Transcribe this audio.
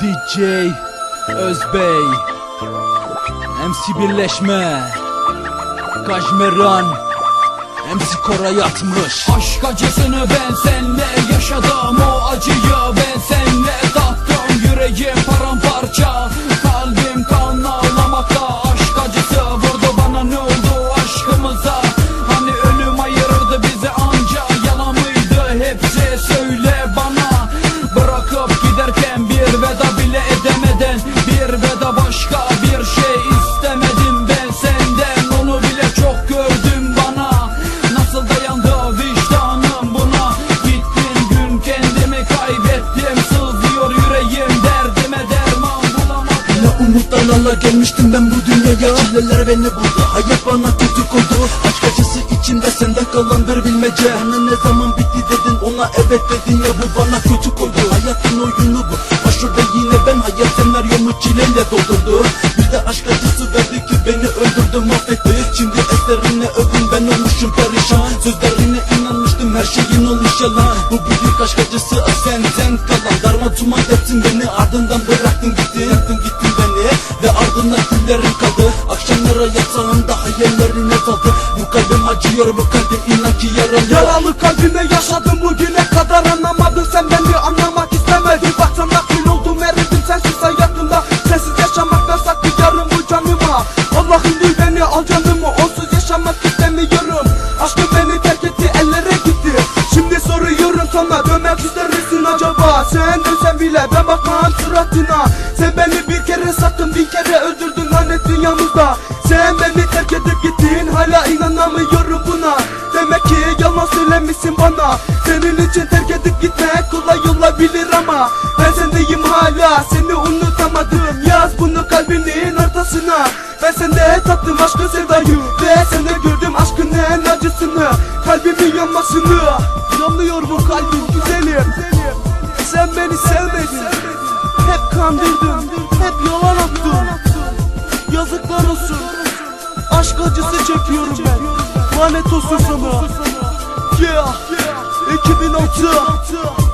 DJ Özbey. MC Birleşme. Kajmeran. MC Koray atmış. Aşk acısını ben senle yaşadım O acıyı ben senle umutlarla gelmiştim ben bu dünyaya. Çileler beni buldu. Hayat bana kötü koydu. Aşk acısı içimde sende kalan bir bilmece. Bana ne zaman bitti dedin? Ona evet dedin ya bu bana kötü koydu. Hayatın oyunu bu. Başrolde yine ben. Hayat senaryomu çileyle doldurdu. Bir de aşk acısı verdi ki beni öldürdü mahvetti. Şimdi eserine övün ben olmuşum perişan. Sözlerine inanmıştım her şeyin olmuş yalan Bu büyük aşk acısı senden kalan Darma tuman ettin beni ardından bıraktın gittin. Gittin günlerin kaldı Akşamlara yatağımda hayallerine daldı Bu kalbim acıyor bu kalbim inan ki yaralı Yaralı kalbime ben bakmam suratına Sen beni bir kere sattın bin kere öldürdün lanet dünyamızda. Sen beni terk edip gittin hala inanamıyorum buna. Demek ki yalan söylemişsin bana. Senin için terk edip gitmek kolay olabilir ama Ben sendeyim hala seni unutamadım. Yaz bunu kalbinin ortasına. Ben sende tattım aşkın sevdayı Ve sende gördüm aşkın en acısını Kalbimin yanmasını. Yanmıyor bu kalbim güzelim. Sen beni sevmedin Hep kandırdın Hep yalan attın. Yazıklar olsun. Aşk acısı çekiyorum ben. Lanet olsun sana. Yeah 2006